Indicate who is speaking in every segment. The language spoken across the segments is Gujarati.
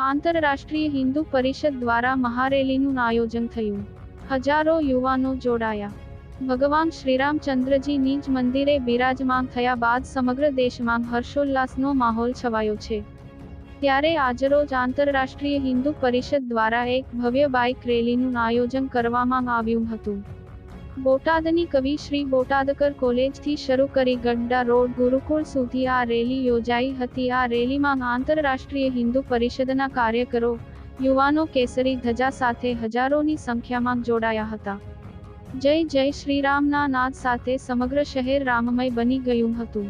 Speaker 1: આંતરરાષ્ટ્રીય હિન્દુ પરિષદ દ્વારા મહારેલીનું આયોજન થયું. હજારો યુવાનો જોડાયા. ભગવાન શ્રીરામચંદ્રજી નીચ મંદિરે બિરાજમાન થયા બાદ સમગ્ર દેશમાં હર્ષોલ્લાસનો માહોલ છવાયો છે. ત્યારે આજરોજ આંતરરાષ્ટ્રીય હિન્દુ પરિષદ દ્વારા એક ભવ્ય બાઇક રેલીનું આયોજન કરવામાં આવ્યું હતું. બોટાદની કવિ શ્રી બોટાદકર કોલેજથી શરૂ કરી ગડ્ડા રોડ ગુરુકુળ સુધી આ રેલી યોજાઈ હતી. આ રેલીમાં આંતરરાષ્ટ્રીય હિન્દુ પરિષદના કાર્યકરો, યુવાનો કેસરી ધજા સાથે હજારોની સંખ્યામાં જોડાયા હતા. જય જય શ્રીરામના નાદ સાથે સમગ્ર શહેર રામમય બની ગયું હતું.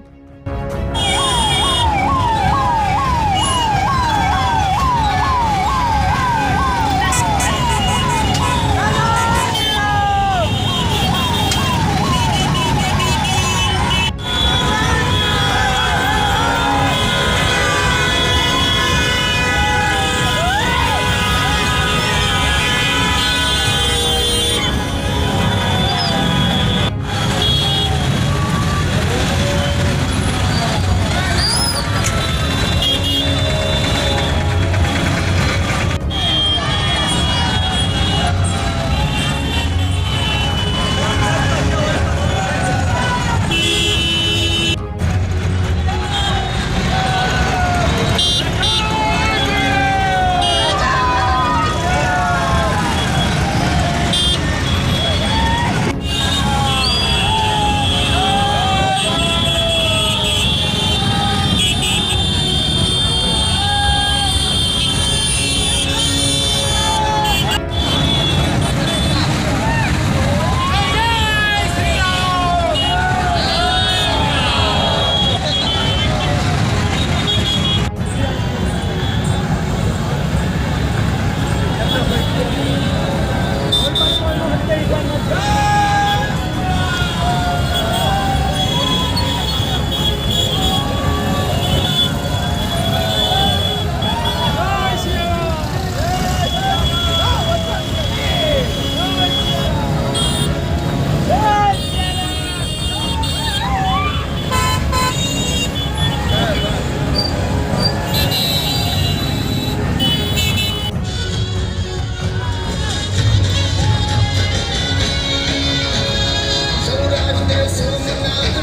Speaker 2: Yes,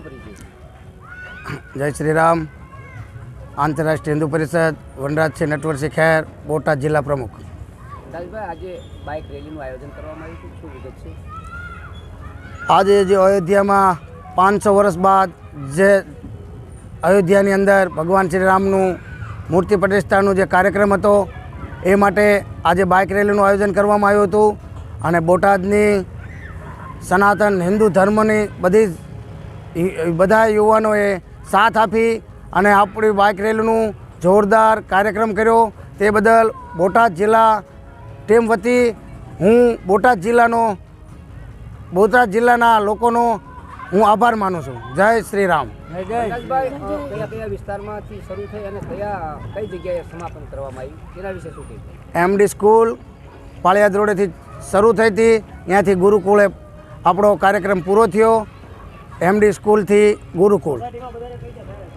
Speaker 3: આપનો પરિચય
Speaker 4: જય શ્રી રામ આંતરરાષ્ટ્રીય હિન્દુ પરિષદ વનરાજસિંહ નટવરસિંહ ખેર બોટાદ જિલ્લા પ્રમુખ.
Speaker 3: દાસભાઈ આજે બાઇક રેલીનું આયોજન કરવામાં આવ્યું શું વિગત છે?
Speaker 4: આજે જે અયોધ્યામાં પાંચસો વર્ષ બાદ જે અયોધ્યાની અંદર ભગવાન શ્રી રામનું મૂર્તિ પ્રતિષ્ઠાનો જે કાર્યક્રમ હતો એ માટે આજે બાઇક રેલીનું આયોજન કરવામાં આવ્યું હતું. અને બોટાદની સનાતન હિન્દુ ધર્મની બધી બધા યુવાનોએ સાથ આપી અને આપણી બાઇક રેલીનું જોરદાર કાર્યક્રમ કર્યો. તે બદલ બોટાદ જિલ્લા ટીમ વતી હું બોટાદ જિલ્લાનો બોટાદ જિલ્લાના લોકોનો હું આભાર માનું છું. જય શ્રી રામ.
Speaker 3: દાસભાઈ અ, કયા કયા વિસ્તારમાંથી શરૂ થઈ અને કયા કઈ જગ્યાએ સમાપન કરવામાં આવ્યું? તેના વિશે શું કહીશું?
Speaker 4: એમડી સ્કૂલ પાળિયાદ રોડેથી શરૂ થઈ હતી. ત્યાંથી ગુરુકુળે આપણો કાર્યક્રમ પૂરો થયો. એમડી સ્કૂલથી ગુરુકુળ.